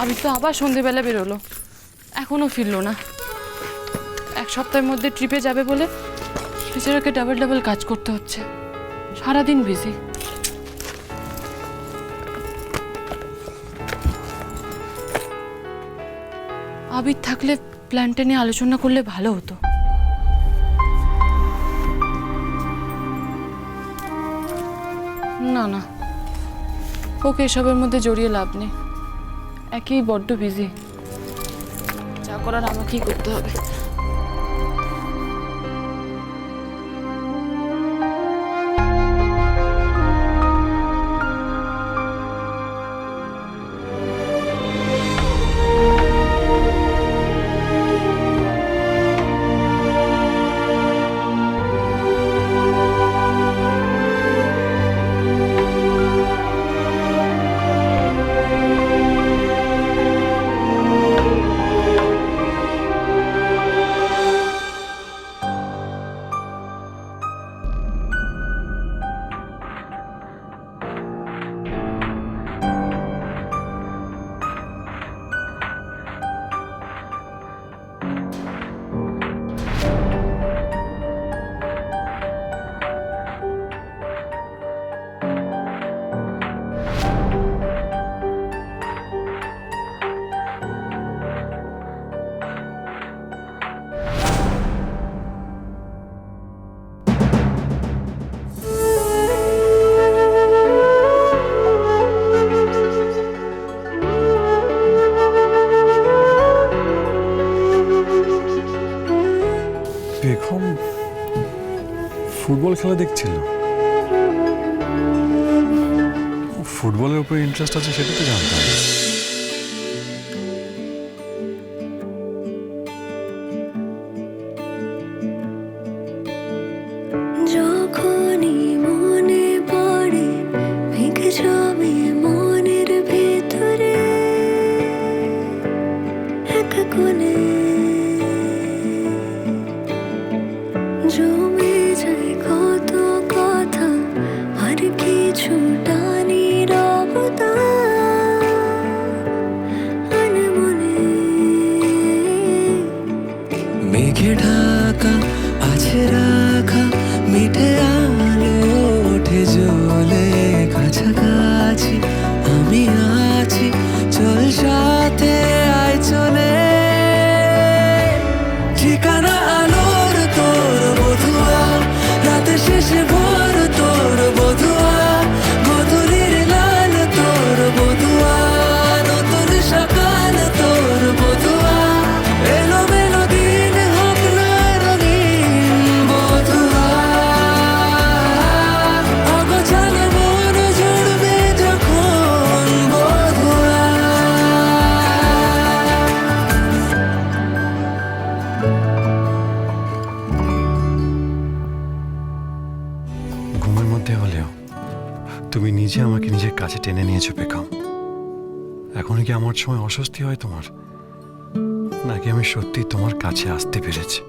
আবির তো আবার সন্ধেবেলা বেরোলো। এখনও ফিরলো না। এক সপ্তাহের মধ্যে ট্রিপে যাবে বলে বেচারাকে ডাবল ডাবল কাজ করতে হচ্ছে। সারাদিন বিজি আবির থাকলে প্ল্যানটা নিয়ে আলোচনা করলে ভালো হতো। না না। ওকে এসবের মধ্যে জড়িয়ে লাভ নেই। একই বড্ড বিজি যা করার আমাকেই করতে হবে। ফুটবল খেলা দেখছিল? ফুটবলের উপরে ইন্টারেস্ট আছে সেটা তো জানতাম। মেঘে ঢাকা আছে রাখা মিঠে আলো ওঠে জলে কাছাকাছি। ঘুমের মধ্যে হলেও তুমি নিজে আমাকে নিজের কাছে টেনে নিয়েছো, বেগম। এখন কি আমার সময় অস্বস্তি হয় তোমার? নাকি আমি সত্যি তোমার কাছে আসতে পেরেছি?